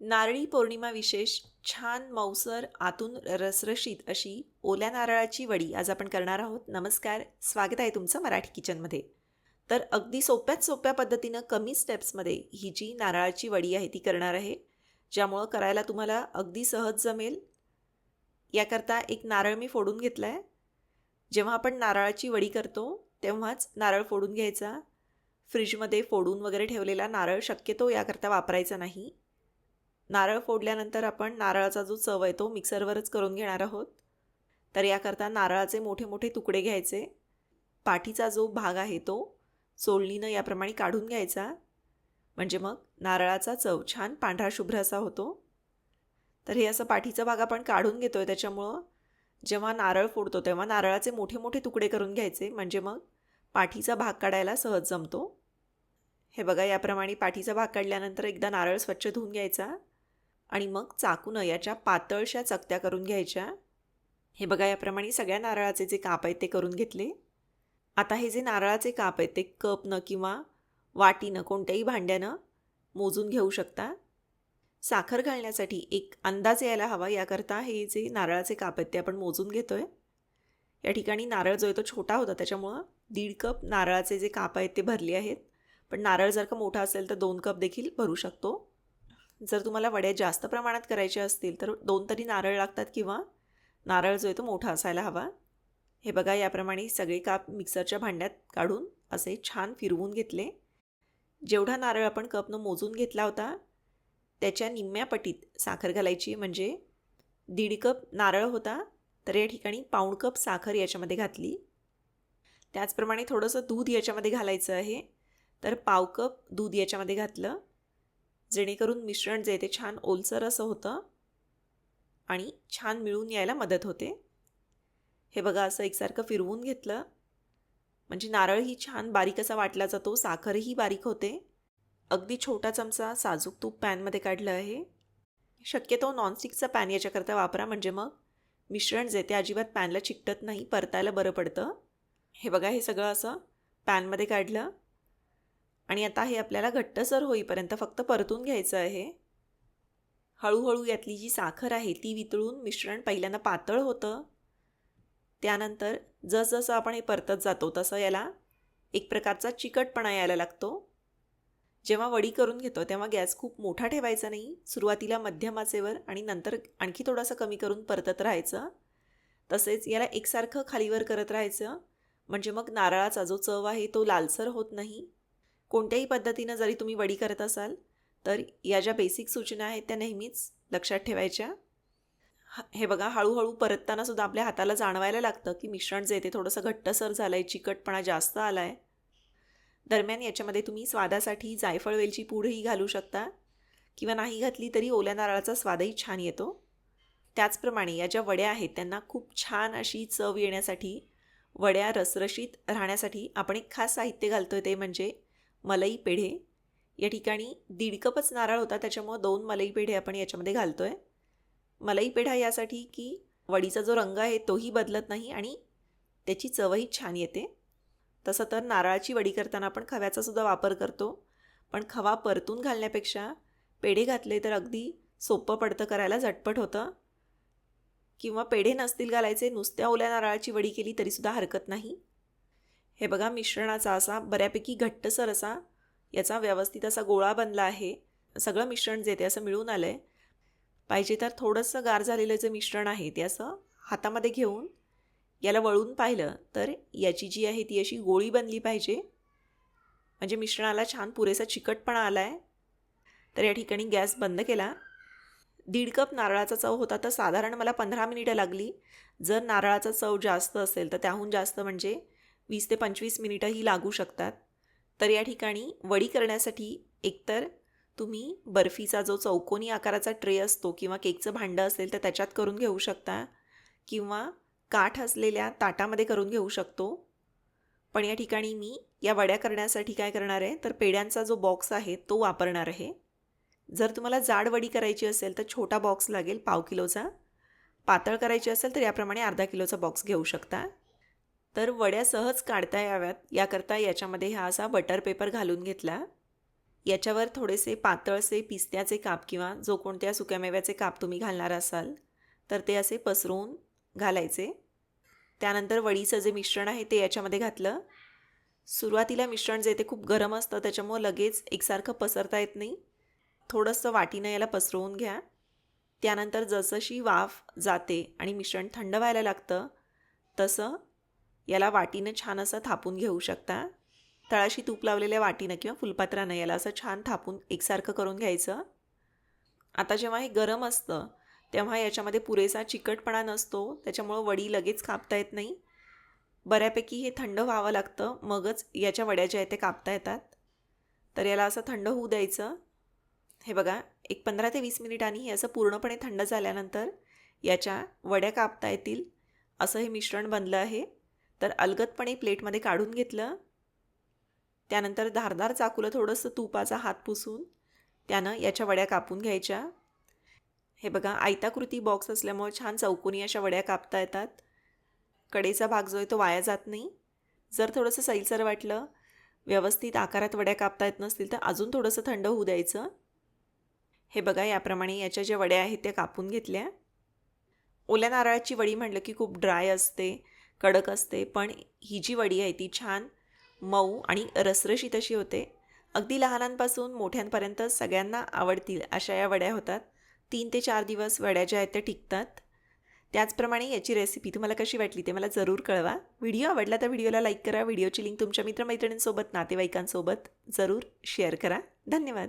नारळी पौर्णिमा विशेष छान मौसर आतून रसरशीत अशी ओल्या नारळाची वडी आज आपण करणार आहोत. नमस्कार स्वागत आहे तुमचं मराठी किचनमध्ये. तर अगदी सोप्यात सोप्या पद्धतीनं कमी स्टेप्समध्ये ही जी नारळाची वडी आहे ती करणार आहे ज्यामुळं करायला तुम्हाला अगदी सहज जमेल. याकरता एक नारळ मी फोडून घेतला आहे जेव्हा आपण नारळाची वडी करतो तेव्हाच नारळ फोडून घ्यायचा. फ्रीजमध्ये फोडून वगैरे ठेवलेला नारळ शक्यतो याकरता वापरायचा नाही. नारळ फोडल्यानंतर आपण नारळाचा जो चव आहे तो मिक्सरवरच करून घेणार आहोत. तर याकरता नारळाचे मोठे मोठे तुकडे घ्यायचे. पाठीचा जो भाग आहे तो सोलणीनं याप्रमाणे काढून घ्यायचा. म्हणजे मग नारळाचा चव छान पांढरा शुभ्र असा होतो. तर हे असं पाठीचा भाग आपण काढून घेतो आहे त्याच्यामुळं जेव्हा नारळ फोडतो तेव्हा नारळाचे मोठे मोठे तुकडे करून घ्यायचे. म्हणजे मग पाठीचा भाग काढायला सहज जमतो. हे बघा याप्रमाणे पाठीचा भाग काढल्यानंतर एकदा नारळ स्वच्छ धुवून घ्यायचा. आणि मग चाकूनं याच्या पातळशा चकत्या करून घ्यायच्या. हे बघा याप्रमाणे सगळ्या नारळाचे जे काप आहेत ते करून घेतले. आता हे जे नारळाचे काप आहेत ते कपनं किंवा वाटीनं कोणत्याही भांड्यानं मोजून घेऊ शकता. साखर घालण्यासाठी एक अंदाज यायला हवा. याकरता हे जे नारळाचे काप आहेत ते आपण मोजून घेतो आहे या ठिकाणी नारळ जो आहे तो छोटा होता त्याच्यामुळं दीड कप नारळाचे जे काप आहेत ते भरले आहेत. पण नारळ जर का मोठा असेल तर दोन कप देखील भरू शकतो. जर तुम्हाला वड्या जास्त प्रमाणात करायच्या असतील तर दोन तरी नारळ लागतात किंवा नारळ जो आहे तो मोठा असायला हवा. हे बघा याप्रमाणे सगळे काप मिक्सरच्या भांड्यात काढून असे छान फिरवून घेतले. जेवढा नारळ आपण कपनं मोजून घेतला होता त्याच्या निम्म्या पटीत साखर घालायची म्हणजे दीड कप नारळ होता तर या ठिकाणी पाऊण कप साखर याच्यामध्ये घातली. त्याचप्रमाणे थोडंसं दूध याच्यामध्ये घालायचं आहे तर पाव कप दूध याच्यामध्ये घातलं. जेणेकरून मिश्रण जे ते छान ओलसर असं होतं आणि छान मिळून यायला मदत होते. हे बघा असं एकसारखं फिरवून घेतलं. म्हणजे नारळही छान बारीक असा वाटला जातो साखरही बारीक होते. अगदी छोटा चमचा साजूक तूप पॅनमध्ये काढलं आहे. शक्यतो नॉनस्टिकचा पॅन याच्याकरता वापरा म्हणजे मग मिश्रण जे ते अजिबात पॅनला चिकटत नाही परतायला बरं पडतं. हे बघा हे सगळं असं पॅनमध्ये काढलं. आणि आता हे आपल्याला घट्टसर होईपर्यंत फक्त परतून घ्यायचं आहे. हळूहळू यातली जी साखर आहे ती वितळून मिश्रण पहिल्यांदा पातळ होतं. त्यानंतर जसजसं आपण हे परतत जातो तसं याला एक प्रकारचा चिकटपणा यायला लागतो. जेव्हा वडी करून घेतो तेव्हा गॅस खूप मोठा ठेवायचा नाही सुरुवातीला मध्यम आचेवर आणि नंतर आणखी थोडासा कमी करून परतत राहायचं. तसेच याला एकसारखं खालीवर करत राहायचं म्हणजे मग नारळाचा जो चव आहे तो लालसर होत नाही. कोणत्याही पद्धतीनं जरी तुम्ही वडी करत असाल तर या ज्या बेसिक सूचना आहेत त्या नेहमीच लक्षात ठेवायच्या. हे बघा हळूहळू परतताना सुद्धा आपल्या हाताला जाणवायला लागतं की मिश्रण जे ते थोडंसं घट्टसर झालं आहे चिकटपणा जास्त आला आहे दरम्यान याच्यामध्ये तुम्ही स्वादासाठी जायफळ वेलची पूडही घालू शकता किंवा नाही घातली तरी ओल्या नारळाचा स्वादही छान येतो. त्याचप्रमाणे या ज्या वड्या आहेत त्यांना खूप छान अशी चव येण्यासाठी वड्या रसरशीत राहण्यासाठी आपण एक खास साहित्य घालतो आहे ते म्हणजे मलई पेढे. या ठिकाणी दीड कपच नारळ होता त्याच्यामुळं दोन मलई पेढे आपण याच्यामध्ये घालतो आहे मलई पेढा यासाठी की वडीचा जो रंग आहे तोही बदलत नाही आणि त्याची चवही छान येते. तसं तर नारळाची वडी करताना आपण खव्याचासुद्धा वापर करतो. पण खवा परतून घालण्यापेक्षा पेढे घातले तर अगदी सोपं पडतं करायला झटपट होतं. किंवा पेढे नसतील घालायचे नुसत्या ओल्या नारळाची वडी केली तरीसुद्धा हरकत नाही. हे बघा मिश्रणाचा असा बऱ्यापैकी घट्टसर असा याचा व्यवस्थित असा गोळा बनला आहे. सगळं मिश्रण जे ते असं मिळून आलं आहे पाहिजे तर थोडंसं गार झालेलं जे मिश्रण आहे ते असं हातामध्ये घेऊन याला वळून पाहिलं तर याची जी आहे ती अशी गोळी बनली पाहिजे. म्हणजे मिश्रणाला छान पुरेसा चिकटपणा आला आहे तर या ठिकाणी गॅस बंद केला. दीड कप नारळाचा चव होता तर साधारण मला पंधरा मिनिटं लागली. जर नारळाचा चव जास्त असेल तर त्याहून जास्त म्हणजे वीस ते पंचवीस मिनिटंही लागू शकतात. तर या ठिकाणी वडी करण्यासाठी एकतर तुम्ही बर्फीचा जो चौकोनी आकाराचा ट्रे असतो किंवा केकचं भांडं असेल तर त्याच्यात करून घेऊ शकता किंवा काठ असलेल्या ताटामध्ये करून घेऊ शकतो. पण या ठिकाणी मी या वड्या करण्यासाठी काय करणार आहे? तर पेड्यांचा जो बॉक्स आहे तो वापरणार आहे. जर तुम्हाला जाड वडी करायची असेल तर छोटा बॉक्स लागेल पाव किलोचा. पातळ करायची असेल तर याप्रमाणे अर्धा किलोचा बॉक्स घेऊ शकता. तर वड्या सहज काढता याव्यात याकरता याच्यामध्ये हा असा बटर पेपर घालून घेतला. याच्यावर थोडेसे पातळसे पिस्त्याचे काप किंवा जो कोणत्या सुक्यामेव्याचे काप तुम्ही घालणार असाल तर ते असे पसरवून घालायचे. त्यानंतर वडीचं जे मिश्रण आहे ते याच्यामध्ये घातलं. सुरुवातीला मिश्रण जे ते खूप गरम असतं त्याच्यामुळं लगेच एकसारखं पसरता येत नाही. थोडंसं वाटीनं याला पसरवून घ्या. त्यानंतर जसशी वाफ जाते आणि मिश्रण थंड व्हायला लागतं तसं याला वाटीनं छान असं थापून घेऊ शकता. तळाशी तूप लावलेल्या वाटीनं किंवा फुलपात्रानं याला असं छान थापून एकसारखं करून घ्यायचं. आता जेव्हा हे गरम असतं तेव्हा याच्यामध्ये पुरेसा चिकटपणा नसतो त्याच्यामुळं वडी लगेच कापता येत नाही. बऱ्यापैकी हे थंड व्हावं लागतं मगच याच्या वड्या ज्या आहेत ते कापता येतात. तर याला असं थंड होऊ द्यायचं. हे बघा एक पंधरा ते वीस मिनिटांनी हे असं पूर्णपणे थंड झाल्यानंतर याच्या वड्या कापता येतील. असं हे मिश्रण बनलं आहे. तर अलगदपणे प्लेटमध्ये काढून घेतलं. त्यानंतर धारदार चाकूला थोडंसं तुपाचा हात पुसून त्यानं याच्या वड्या कापून घ्यायच्या. हे बघा आयताकृती बॉक्स असल्यामुळे छान चौकोनी अशा वड्या कापता येतात. कडेचा भाग जो आहे तो वाया जात नाही. जर थोडंसं सैलसर वाटलं व्यवस्थित आकारात वड्या कापता येत नसतील तर अजून थोडंसं थंड होऊ द्यायचं. हे बघा याप्रमाणे याच्या ज्या वड्या आहेत त्या कापून घेतल्या. ओल्या नारळाची वडी म्हटलं की खूप ड्राय असते. कडक असते पण ही जी वडी आहे ती छान मऊ आणि रसरशीत अशी होते. अगदी लहानांपासून मोठ्यांपर्यंत सगळ्यांना आवडतील अशा या वड्या होतात. तीन ते चार दिवस वड्या ज्या आहेत त्या टिकतात. त्याचप्रमाणे याची रेसिपी तुम्हाला कशी वाटली ते मला जरूर कळवा. व्हिडिओ आवडला तर व्हिडिओला लाईक करा. व्हिडिओची लिंक तुमच्या मित्रमैत्रिणींसोबत नातेवाईकांसोबत जरूर शेअर करा. धन्यवाद.